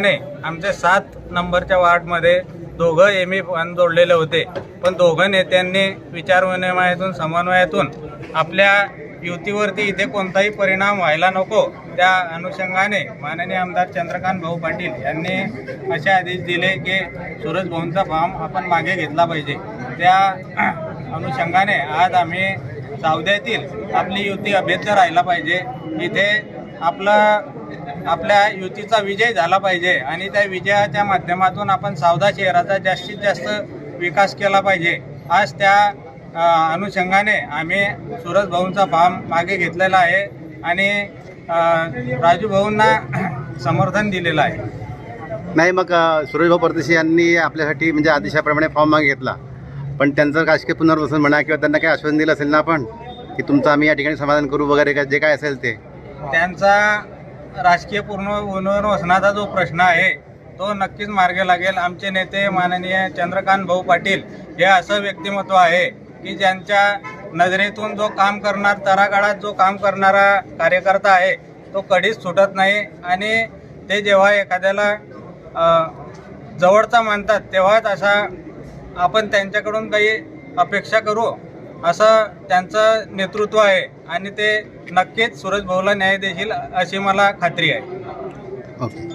नाही आमच्या सात नंबरच्या वार्डमध्ये दोघं एम फंड जोडलेले होते. पण दोघं नेत्यांनी विचारविनिमयातून समन्वयातून आपल्या युतीवरती इथे कोणताही परिणाम व्हायला नको. त्या अनुषंगाने माननीय आमदार चंद्रकांत भाऊ पाटील यांनी असे आदेश दिले की सूरज भाऊंचा फॉर्म आपण मागे घेतला पाहिजे. त्या अनुषंगाने आज आम्ही सावद्यातील आपली युती अभेद्य राहिला पाहिजे. इथे आपलं आपल्या युतीचा विजय झाला पाहिजे आणि त्या विजयाच्या माध्यमातून आपण सावदा शहराचा जास्तीत जास्त विकास केला पाहिजे. आज त्या अनुषंगाने आम्ही सुरज भाऊंचा फॉर्म मागे घेतलेला आहे आणि राजू भाऊंना समर्थन दिलेलं आहे. नाही मग सुरेशभाऊ परदेशी यांनी आपल्यासाठी म्हणजे आदेशाप्रमाणे फॉर्म मागे घेतला. पण त्यांचं राजकीय पुनर्वसन म्हणा किंवा त्यांना काही आश्वासन दिलं असेल ना आपण की तुमचं आम्ही या ठिकाणी समाधान करू वगैरे जे काय असेल ते. त्यांचा राजकीय पूर्ण पुनर्वसनाचा जो प्रश्न आहे तो नक्कीच मार्गी लागेल. आमचे नेते माननीय चंद्रकांत भाऊ पाटील हे असं व्यक्तिमत्व आहे की ज्यांच्या नजरेतून जो काम करणार तरागाळात जो काम करणारा कार्यकर्ता आहे तो कधीच सुटत नाही. आणि ते जेव्हा एखाद्याला जवळचा मानतात तेव्हाच असा आपण त्यांच्याकडून काही अपेक्षा करू असं त्यांचं नेतृत्व आहे. आणि ते नक्कीच सूरज भाऊला न्याय देशील अशी मला खात्री आहे. ओके.